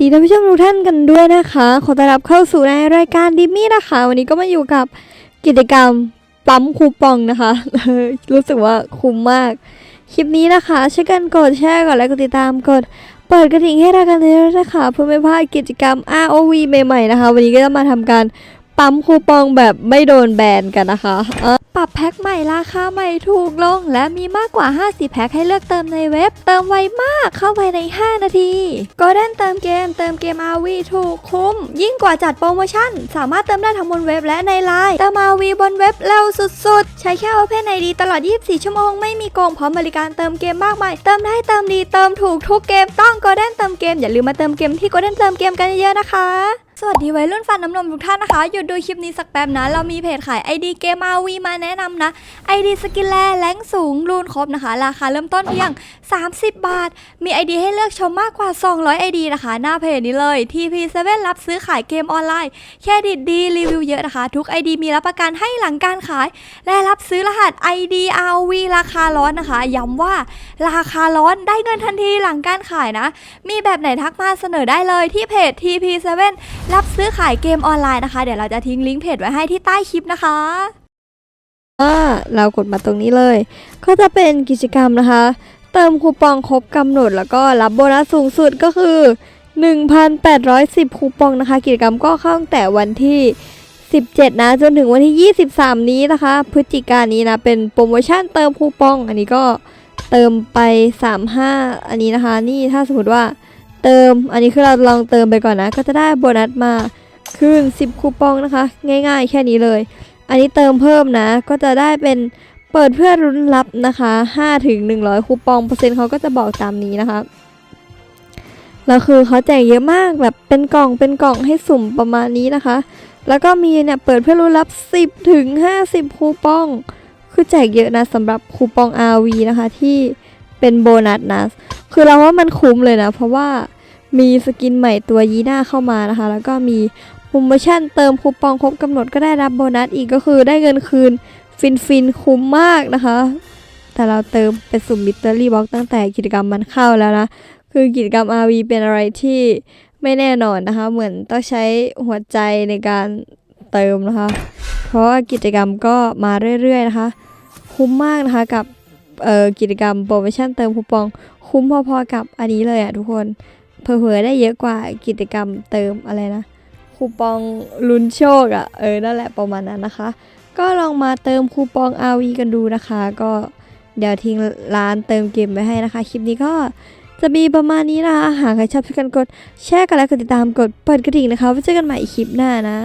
ดีท่านผู้ชมทุกท่านกันด้วยนะคะ ขอต้อนรับเข้าสู่ในรายการดิมมี่นะคะ วันนี้ก็มาอยู่กับกิจกรรมปั๊มคูปองนะคะ รู้สึกว่าคุ้มมาก คลิปนี้นะคะช่วยกันกดแชร์กดไลค์กดติดตามกดเปิดกระดิ่งให้ราการด้วยนะคะ เพื่อไม่พลาดกิจกรรม ROV ใหม่ๆนะคะ วันนี้ก็จะมาทำการ ปั๊มคูปองแบบไม่โดนแบนกันนะคะปรับแพ็คใหม่ราคาใหม่ถูกลง และมีมากกว่า 50 แพ็คให้เลือกเติมในเว็บ เติมไวมากเข้าไปใน 5 นาทีก็ได้เติมเกม เติมเกม RV ถูกคุ้ม ยิ่งกว่าจัดโปรโมชั่น สามารถเติมได้ทั้งบนเว็บและในไลน์เติม RV บนเว็บเร็วสุดๆ ใช้แค่ Open ID ตลอด 24 ชั่วโมงไม่มีโกงพร้อมบริการเติมเกมมากมายเติมได้เติมดีเติมถูกทุกเกมต้อง Golden เติมเกมอย่าลืมมาเติมเกมที่ Golden เติมเกมกันเยอะๆนะคะ สวัสดีวัยรุ่นฟันน้ำนมทุกท่านนะคะ หยุดดูคลิปนี้สักแป๊บนะ เรามีเพจขาย ID เกม RV มาแนะนำนะ ID สกินแลแรงสูงรูนครบนะคะ ราคาเริ่มต้นเพียง 30 บาท มี ID ให้เลือกชมมากกว่า 200 ID นะคะ หน้าเพจนี้เลย TP7 รับซื้อขายเกมออนไลน์ เครดิตดีรีวิวเยอะนะคะ ทุก ID มีรับประกันให้หลังการขาย และรับซื้อรหัส ID RV ราคาร้อนนะคะ ย้ำว่าราคาร้อนได้เงินทันทีหลังการขายนะ มีแบบไหนทักมาเสนอได้เลยที่เพจ TP7 รับซื้อขายเกมออนไลน์นะคะ เดี๋ยวเราจะทิ้งลิงก์เพจไว้ให้ที่ใต้คลิปนะคะว่าเรากดมาตรงนี้เลย ก็จะเป็นกิจกรรมนะคะ เติมคูปองครบกำหนด แล้วก็รับโบนัสสูงสุดก็คือ 1,810 คูปองนะคะ กิจกรรมก็เข้าตั้งแต่วันที่ 17 นะจนถึงวันที่ 23 นี้นะคะ พฤศจิกายนนี้นะเป็นโปรโมชั่นเติมคูปอง อันนี้ก็เติมไป 35 อันนี้นะคะ นี่ถ้าสมมติว่า เติม อันนี้คือเราลองเติมไปก่อนนะ ก็จะได้โบนัสมาคืน10 คูปองนะคะ ง่ายๆ แค่นี้เลย อันนี้เติมเพิ่มนะ ก็จะได้เป็นเปิดเพื่อรุ้นรับนะคะ5ถึง100 คูปองเปอร์เซ็นต์เขาก็จะบอกตามนี้นะคะแล้วคือเขาแจกเยอะมากแบบเป็นกล่องเป็นกล่องให้สุ่มประมาณนี้นะคะ แล้วก็มีเนี่ยเปิดเพื่อรุ้นรับ 10ถึง50 คูปอง คือแจกเยอะนะสำหรับคูปอง RV นะคะที่เป็นโบนัสนะ คือเราว่ามันคุ้มเลยนะ เพราะว่า มีสกินใหม่ตัวยีน่าเข้ามานะคะ แล้วก็มีโปรโมชั่นเติมคูปองครบกำหนดก็ได้รับโบนัสอีกก็คือได้เงินคืนฟินฟินคุ้มมากนะคะ แต่เราเติมเป็นสุ่มมิเตอรี่บ็อกตั้งแต่กิจกรรมมันเข้าแล้วนะ คือกิจกรรม RV เป็นอะไรที่ไม่แน่นอนนะคะ เหมือนต้องใช้หัวใจในการเติมนะคะ เพราะว่ากิจกรรมก็มาเรื่อยๆนะคะ คุ้มมากนะคะกับกิจกรรมโปรโมชั่นเติมคูปอง คุ้มพอๆกับอันนี้เลยอะทุกคน เผลอได้เยอะกว่ากิจกรรมเติมอะไรนะ คูปองลุ้นโชคอะเออ นั่นแหละประมาณนั้นนะคะ ก็ลองมาเติมคูปอง RV กันดูนะคะ ก็เดี๋ยวทิ้งร้านเติมเกมไว้ให้นะคะ คลิปนี้ก็จะมีประมาณนี้นะคะหากใครชอบช่วยกันกดแชร์กันและกดติดตามกดเปิดกระดิ่งนะคะไว้เจอกันใหม่คลิปหน้านะ